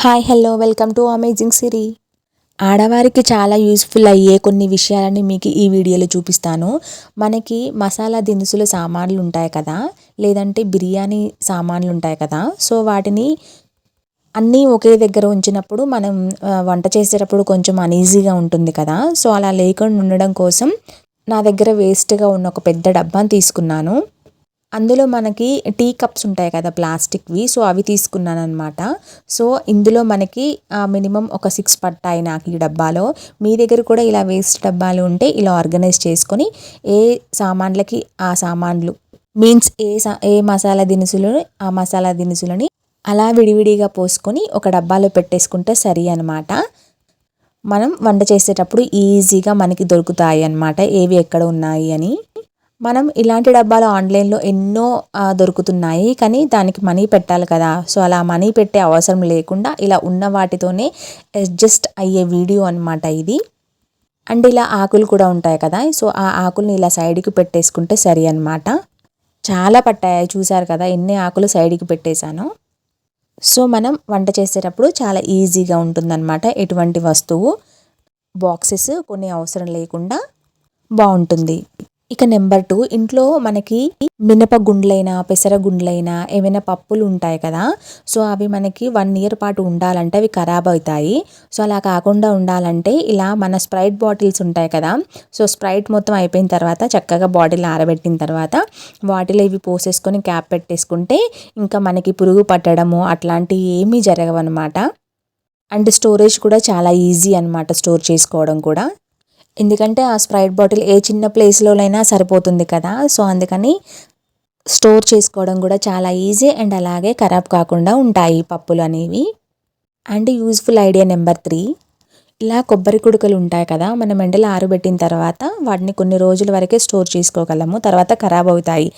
Hi hello welcome to amazing Siri ఆడవారికి చాలా useful అయ్యే కొన్ని విషయాలని మీకు ఈ వీడియోలో చూపిస్తాను. మనకి మసాలా దినుసుల సామాన్లు ఉంటాయి కదా లేదంటే బిర్యానీ సామాన్లు ఉంటాయి కదా సో వాటిని అన్నీ ఒకే దగ్గర ఉంచినప్పుడు మనం వంట చేసేటప్పుడు కొంచెం అనీజీగా ఉంటుంది కదా. సో అలా లేకుండా ఉండడం కోసం నా దగ్గర వేస్ట్గా ఉన్న ఒక పెద్ద డబ్బాను తీసుకున్నాను. అందులో మనకి టీ కప్స్ ఉంటాయి కదా ప్లాస్టిక్వి సో అవి తీసుకున్నాను అనమాట సో ఇందులో మనకి మినిమం ఒక సిక్స్ పట్టాయి నాకు ఈ డబ్బాలో. మీ దగ్గర కూడా ఇలా వేస్ట్ డబ్బాలు ఉంటే ఇలా ఆర్గనైజ్ చేసుకొని ఏ సామాన్లకి ఆ సామాన్లు మీన్స్ ఏ సా ఏ మసాలా దినుసులు ఆ మసాలా దినుసులని అలా విడివిడిగా పోసుకొని ఒక డబ్బాలో పెట్టేసుకుంటే సరి అనమాట మనం వంట చేసేటప్పుడు ఈజీగా మనకి దొరుకుతాయి అన్నమాట ఏవి ఎక్కడ ఉన్నాయి అని. మనం ఇలాంటి డబ్బాలు ఆన్లైన్లో ఎన్నో దొరుకుతున్నాయి. కానీ దానికి మనీ పెట్టాలి కదా. సో అలా మనీ పెట్టే అవసరం లేకుండా ఇలా ఉన్న వాటితోనే అడ్జస్ట్ అయ్యే వీడియో అనమాట ఇది. అండ్ ఇలా ఆకులు కూడా ఉంటాయి కదా. సో ఆ ఆకుల్ని ఇలా సైడ్కి పెట్టేసుకుంటే సరి అనమాట చాలా పట్టాయి. చూసారు కదా ఎన్ని ఆకులు సైడ్కి పెట్టేశాను. సో మనం వంట చేసేటప్పుడు చాలా ఈజీగా ఉంటుందన్నమాట ఎటువంటి వస్తువు బాక్సెస్ కొన్ని అవసరం లేకుండా బాగుంటుంది. ఇక నెంబర్ టూ ఇంట్లో మనకి మినప గుండ్లైనా పెసర గుండ్లైనా ఏమైనా పప్పులు ఉంటాయి కదా సో అవి మనకి వన్ ఇయర్ పాటు ఉండాలంటే అవి ఖరాబ్ అవుతాయి. సో అలా కాకుండా ఉండాలంటే ఇలా మన స్ప్రైట్ బాటిల్స్ ఉంటాయి కదా సో స్ప్రైట్ మొత్తం అయిపోయిన తర్వాత చక్కగా బాటిల్ ఆరబెట్టిన తర్వాత వాటిలో ఇవి పోసేసుకొని క్యాప్ పెట్టేసుకుంటే ఇంకా మనకి పురుగు పట్టడము అట్లాంటివి ఏమీ జరగవన్నమాట. అండ్ స్టోరేజ్ కూడా చాలా ఈజీ అనమాట స్టోర్ చేసుకోవడం కూడా. ఎందుకంటే ఆ స్ప్రైట్ బాటిల్ ఏ చిన్న ప్లేస్లోనైనా సరిపోతుంది కదా. సో అందుకని స్టోర్ చేసుకోవడం కూడా చాలా ఈజీ అండ్ అలాగే ఖరాబ్ కాకుండా ఉంటాయి పప్పులు అనేవి. And useful idea number three. ఇలా కొబ్బరి కుడుకలు ఉంటాయి కదా మనం ఎండలో ఆరబెట్టిన తర్వాత వాటిని కొన్ని రోజుల వరకే స్టోర్ చేసుకోగలము తర్వాత ఖరాబ్ అవుతాయి.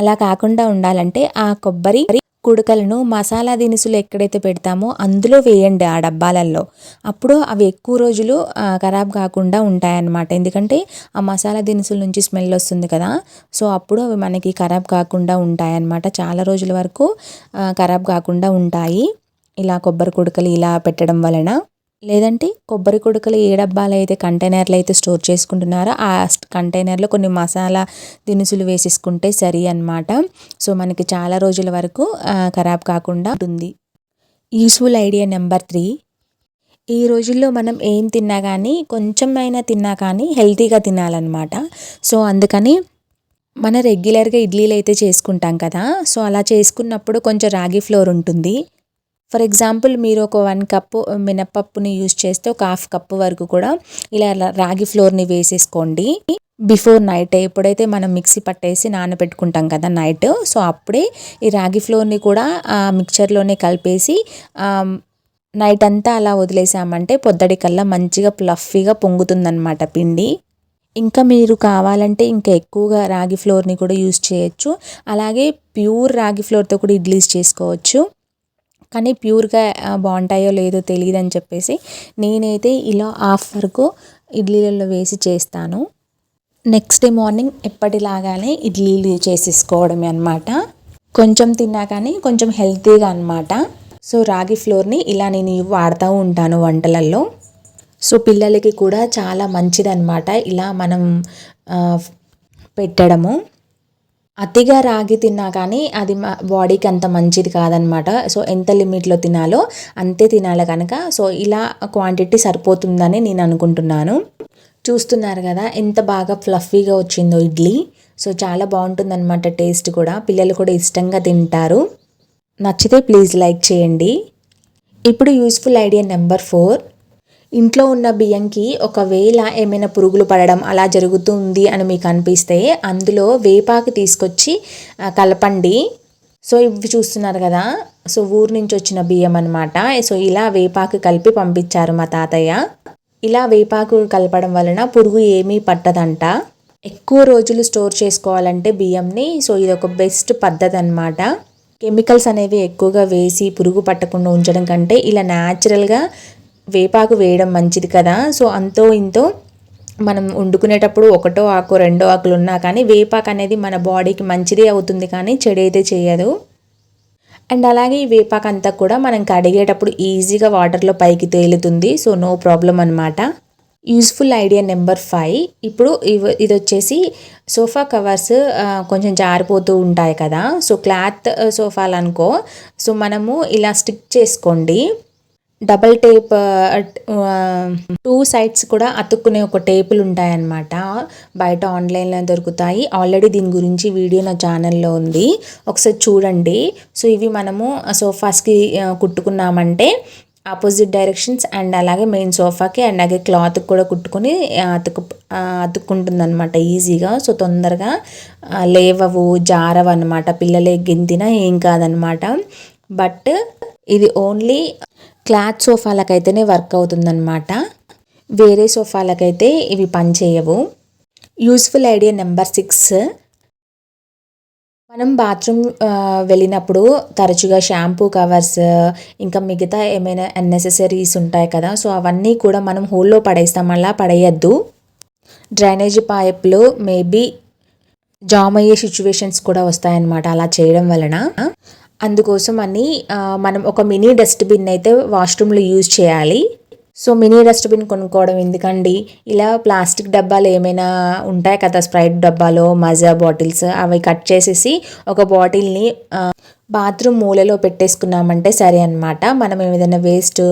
అలా కాకుండా ఉండాలంటే ఆ కొబ్బరి కుడకలను మసాలా దినుసులు ఎక్కడైతే పెడతామో అందులో వేయండి ఆ డబ్బాలల్లో. అప్పుడు అవి ఎక్కువ రోజులు ఖరాబ్ కాకుండా ఉంటాయన్నమాట. ఎందుకంటే ఆ మసాలా దినుసుల నుంచి స్మెల్ వస్తుంది కదా. సో అప్పుడు అవి మనకి ఖరాబ్ కాకుండా ఉంటాయన్నమాట. చాలా రోజుల వరకు ఖరాబ్ కాకుండా ఉంటాయి. ఇలా కొబ్బరి కుడకలు ఇలా పెట్టడం వలన. లేదంటే కొబ్బరి కుడకలు ఏ డబ్బాలు అయితే కంటైనర్లు అయితే స్టోర్ చేసుకుంటున్నారో ఆ కంటైనర్లో కొన్ని మసాలా దినుసులు వేసేసుకుంటే సరి అనమాట సో మనకి చాలా రోజుల వరకు ఖరాబ్ కాకుండా ఉంటుంది. Useful idea number three. ఈ రోజుల్లో మనం ఏం తిన్నా కానీ కొంచెమైనా తిన్నా కానీ హెల్తీగా తినాలన్నమాట. సో అందుకని మన రెగ్యులర్గా ఇడ్లీలు అయితే చేసుకుంటాం కదా. సో అలా చేసుకున్నప్పుడు కొంచెం రాగి ఫ్లోర్ ఉంటుంది. ఫర్ ఎగ్జాంపుల్ మీరు ఒక వన్ కప్పు మినపప్పుని యూజ్ చేస్తే ఒక హాఫ్ కప్పు వరకు కూడా ఇలా రాగి ఫ్లోర్ని వేసేసుకోండి. బిఫోర్ నైట్ ఎప్పుడైతే మనం మిక్సీ పట్టేసి నానబెట్టుకుంటాం కదా నైట్ సో అప్పుడే ఈ రాగి ఫ్లోర్ని కూడా మిక్చర్లోనే కలిపేసి నైట్ అంతా అలా వదిలేసామంటే పొద్దడి కల్లా మంచిగా ప్లఫీగా పొంగుతుందన్నమాట పిండి. ఇంకా మీరు కావాలంటే ఇంకా ఎక్కువగా రాగి ఫ్లోర్ని కూడా యూజ్ చేయొచ్చు. అలాగే ప్యూర్ రాగి ఫ్లోర్తో కూడా ఇడ్లీస్ చేసుకోవచ్చు. కానీ ప్యూర్గా బాగుంటాయో లేదో తెలియదు అని చెప్పేసి నేనైతే ఇలా హాఫ్ వరకు ఇడ్లీలలో వేసి చేస్తాను. నెక్స్ట్ డే మార్నింగ్ ఎప్పటిలాగానే ఇడ్లీలు చేసేసుకోవడమే అనమాట కొంచెం తిన్నా కానీ కొంచెం హెల్తీగా అనమాట సో రాగి ఫ్లోర్ని ఇలా నేను వాడుతూ ఉంటాను వంటలల్లో సో పిల్లలకి కూడా చాలా మంచిదన్నమాట ఇలా మనం పెట్టడము. అతిగా రాగి తిన్నా కానీ అది మా బాడీకి అంత మంచిది కాదనమాట. సో ఎంత లిమిట్లో తినాలో అంతే తినాలి కనుక సో ఇలా క్వాంటిటీ సరిపోతుందని నేను అనుకుంటున్నాను. చూస్తున్నారు కదా ఎంత బాగా ఫ్లఫీగా వచ్చిందో ఇడ్లీ. సో చాలా బాగుంటుందన్నమాట టేస్ట్ కూడా. పిల్లలు కూడా ఇష్టంగా తింటారు. నచ్చితే ప్లీజ్ లైక్ చేయండి. ఇప్పుడు యూస్ఫుల్ ఐడియా నెంబర్ ఫోర్ ఇంట్లో ఉన్న బియ్యంకి ఒకవేళ ఏమైనా పురుగులు పడడం అలా జరుగుతుంది అని మీకు అనిపిస్తే అందులో వేపాకు తీసుకొచ్చి కలపండి. సో ఇవి చూస్తున్నారు కదా. సో ఊరు నుంచి వచ్చిన బియ్యం అనమాట సో ఇలా వేపాకు కలిపి పంపించారు మా తాతయ్య. ఇలా వేపాకు కలపడం వలన పురుగు ఏమీ పట్టదంట. ఎక్కువ రోజులు స్టోర్ చేసుకోవాలంటే బియ్యంని. సో ఇది ఒక బెస్ట్ పద్ధతి అనమాట కెమికల్స్ అనేవి ఎక్కువగా వేసి పురుగు పట్టకుండా ఉంచడం కంటే ఇలా న్యాచురల్గా వేపాకు వేయడం మంచిది కదా. సో అంతో ఇంతో మనం వండుకునేటప్పుడు ఒకటో ఆకు రెండో ఆకులు ఉన్నా కానీ వేపాకు అనేది మన బాడీకి మంచిదే అవుతుంది కానీ చెడైతే చేయదు. అండ్ అలాగే ఈ వేపాకు అంతా కూడా మనం కడిగేటప్పుడు ఈజీగా వాటర్లో పైకి తేలుతుంది. సో నో ప్రాబ్లం అనమాట యూస్ఫుల్ ఐడియా నెంబర్ ఫైవ్. ఇప్పుడు ఇవ ఇది వచ్చేసి సోఫా కవర్స్ కొంచెం జారిపోతూ ఉంటాయి కదా. సో క్లాత్ సోఫాలు అనుకో. సో మనము ఇలా స్టిక్ చేసుకోండి. డబల్ టేప్ టూ సైడ్స్ కూడా అతుక్కునే ఒక టేపులు ఉంటాయన్నమాట. బయట ఆన్లైన్లో దొరుకుతాయి. ఆల్రెడీ దీని గురించి వీడియో నా ఛానల్లో ఉంది. ఒకసారి చూడండి. సో ఇవి మనము సోఫాస్కి కుట్టుకున్నామంటే ఆపోజిట్ డైరెక్షన్స్ అండ్ అలాగే మెయిన్ సోఫాకి అండ్ అలాగే క్లాత్ కూడా కుట్టుకొని అతుకు అతుక్కుంటుంది అనమాట ఈజీగా. సో తొందరగా లేవవు జారవు అనమాట పిల్లలే గింతినా ఏం కాదనమాట బట్ ఇది ఓన్లీ క్లాత్ సోఫాలకైతేనే వర్క్ అవుతుందన్నమాట. వేరే సోఫాలకైతే ఇవి పనిచేయవు యూస్ఫుల్ ఐడియా నెంబర్ సిక్స్. మనం బాత్రూమ్ వెళ్ళినప్పుడు తరచుగా షాంపూ కవర్స్ ఇంకా మిగతా ఏమైనా అన్నెసెసరీస్ ఉంటాయి కదా సో అవన్నీ కూడా మనం హోల్లో పడేస్తాం. అలా పడేయద్దు. డ్రైనేజ్ పైప్లు మేబీ జామ్ అయ్యే సిచ్యువేషన్స్ కూడా వస్తాయన్నమాట అలా చేయడం వలన. అందుకోసం అని మనం ఒక మినీ డస్ట్బిన్ అయితే వాష్రూమ్లో యూజ్ చేయాలి. సో మినీ డస్ట్బిన్ కొనుక్కోవడం ఎందుకండి? ఇలా ప్లాస్టిక్ డబ్బాలు ఏమైనా ఉంటాయి కదా స్ప్రైట్ డబ్బాలో మజా బాటిల్స్ అవి కట్ చేసేసి ఒక బాటిల్ని బాత్రూమ్ మూలలో పెట్టేసుకున్నామంటే సరే అనమాట మనం ఏదైనా వేస్ట్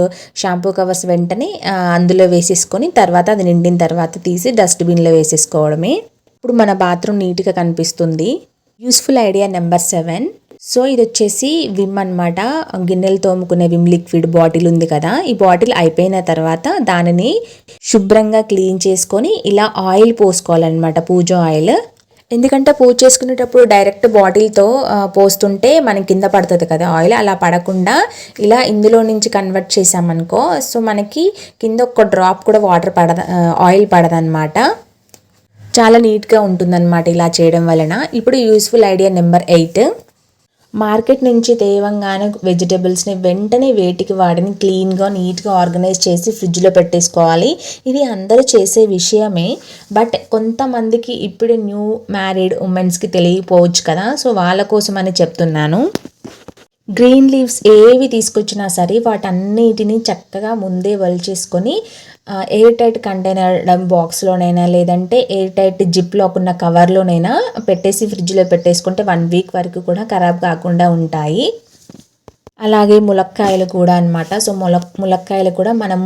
షాంపూ కవర్స్ వెంటనే అందులో వేసేసుకొని తర్వాత అది నిండిన తర్వాత తీసి డస్ట్బిన్లో వేసేసుకోవడమే. ఇప్పుడు మన బాత్రూమ్ నీట్గా కనిపిస్తుంది. Useful idea number seven. So ఇది వచ్చేసి విమ్ అనమాట గిన్నెలు తోముకునే విమ్ లిక్విడ్ బాటిల్ ఉంది కదా. ఈ బాటిల్ అయిపోయిన తర్వాత దానిని శుభ్రంగా క్లీన్ చేసుకొని ఇలా ఆయిల్ పోసుకోవాలన్నమాట పూజ ఆయిల్. ఎందుకంటే పూజ చేసుకునేటప్పుడు డైరెక్ట్ బాటిల్తో పోస్తుంటే మనకి కింద పడుతుంది కదా ఆయిల్. అలా పడకుండా ఇలా ఇందులో నుంచి కన్వర్ట్ చేసామనుకో సో మనకి కింద ఒక డ్రాప్ కూడా వాటర్ పడద ఆయిల్ పడదనమాట చాలా నీట్గా ఉంటుందన్నమాట ఇలా చేయడం వలన. ఇప్పుడు useful idea number eight. Market నుంచి తేవంగానే వెజిటేబుల్స్ని వెంటనే వేటికి వాడిని క్లీన్గా నీట్గా ఆర్గనైజ్ చేసి ఫ్రిడ్జ్లో పెట్టేసుకోవాలి. ఇది అందరూ చేసే విషయమే. బట్ కొంతమందికి ఇప్పుడు న్యూ మ్యారీడ్ ఉమెన్స్కి తెలియకపోవచ్చు కదా. సో వాళ్ళ కోసం అని చెప్తున్నాను. గ్రీన్ లీవ్స్ ఏవి తీసుకొచ్చినా సరే వాటన్నిటిని చక్కగా ముందే వలిచేసుకొని ఎయిర్ టైట్ కంటైనర్ బాక్స్లోనైనా లేదంటే ఎయిర్ టైట్ జిప్లో ఉన్న కవర్లోనైనా పెట్టేసి ఫ్రిడ్జ్లో పెట్టేసుకుంటే వన్ వీక్ వరకు కూడా ఖరాబ్ కాకుండా ఉంటాయి. అలాగే ములక్కాయలు కూడా అనమాట సో ముల ములక్కాయలు కూడా మనం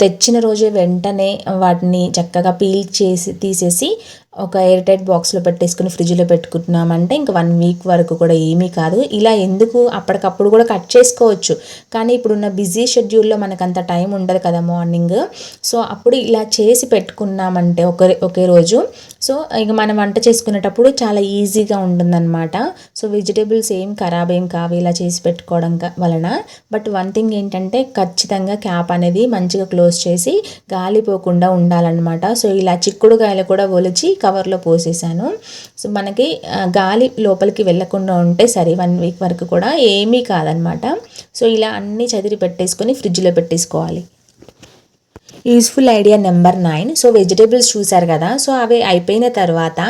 తెచ్చిన రోజే వెంటనే వాటిని చక్కగా పీల్ చేసి తీసేసి ఒక ఎయిర్ టైట్ బాక్స్లో పెట్టేసుకుని ఫ్రిడ్జ్లో పెట్టుకుంటున్నామంటే ఇంకా వన్ వీక్ వరకు కూడా ఏమీ కాదు. ఇలా ఎందుకు? అప్పటికప్పుడు కూడా కట్ చేసుకోవచ్చు. కానీ ఇప్పుడున్న బిజీ షెడ్యూల్లో మనకు అంత టైం ఉండదు కదా మార్నింగ్. సో అప్పుడు ఇలా చేసి పెట్టుకున్నామంటే ఒక ఒకే రోజు. సో ఇక మనం వంట చేసుకునేటప్పుడు చాలా ఈజీగా ఉంటుందన్నమాట. సో వెజిటేబుల్స్ ఏం ఖరాబ్ ఏం కావు ఇలా చేసి పెట్టుకోవడం వలన. బట్ వన్ థింగ్ ఏంటంటే ఖచ్చితంగా క్యాప్ అనేది మంచిగా క్లోజ్ చేసి గాలిపోకుండా ఉండాలన్నమాట. సో ఇలా చిక్కుడుకాయలు కూడా ఒలిచి కవర్లో పోసేసాను. సో మనకి గాలి లోపలికి వెళ్ళకుండా ఉంటే సరే వన్ వీక్ వరకు కూడా ఏమీ కాదనమాట. సో ఇలా అన్నీ చదిరి పెట్టేసుకొని ఫ్రిడ్జ్లో పెట్టేసుకోవాలి. Useful idea number nine. So vegetables చూసారు కదా సో అవి అయిపోయిన తర్వాత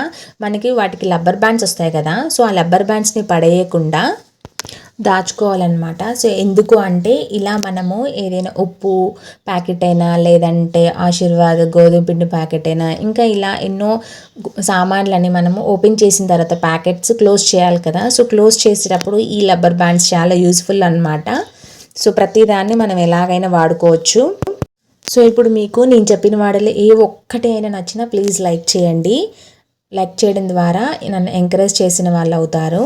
మనకి వాటికి లబ్బర్ బ్యాండ్స్ వస్తాయి కదా సో ఆ లబ్బర్ బ్యాండ్స్ని పడేయకుండా దాచుకోవాలన్నమాట. సో ఎందుకు అంటే ఇలా మనము ఏదైనా ఉప్పు ప్యాకెట్ అయినా లేదంటే ఆశీర్వాద్ గోధుమ పిండి ప్యాకెట్ అయినా ఇంకా ఇలా ఎన్నో సామాన్లని మనము ఓపెన్ చేసిన తర్వాత ప్యాకెట్స్ క్లోజ్ చేయాలి కదా. సో క్లోజ్ చేసేటప్పుడు ఈ రబ్బర్ బ్యాండ్స్ చాలా యూస్ఫుల్ అనమాట సో ప్రతిదాన్ని మనం ఎలాగైనా వాడుకోవచ్చు. సో ఇప్పుడు మీకు నేను చెప్పిన వాడలో ఏ ఒక్కటే అయినా నచ్చినా ప్లీజ్ లైక్ చేయండి. లైక్ చేయడం ద్వారా నన్ను ఎంకరేజ్ చేసిన వాళ్ళు అవుతారు.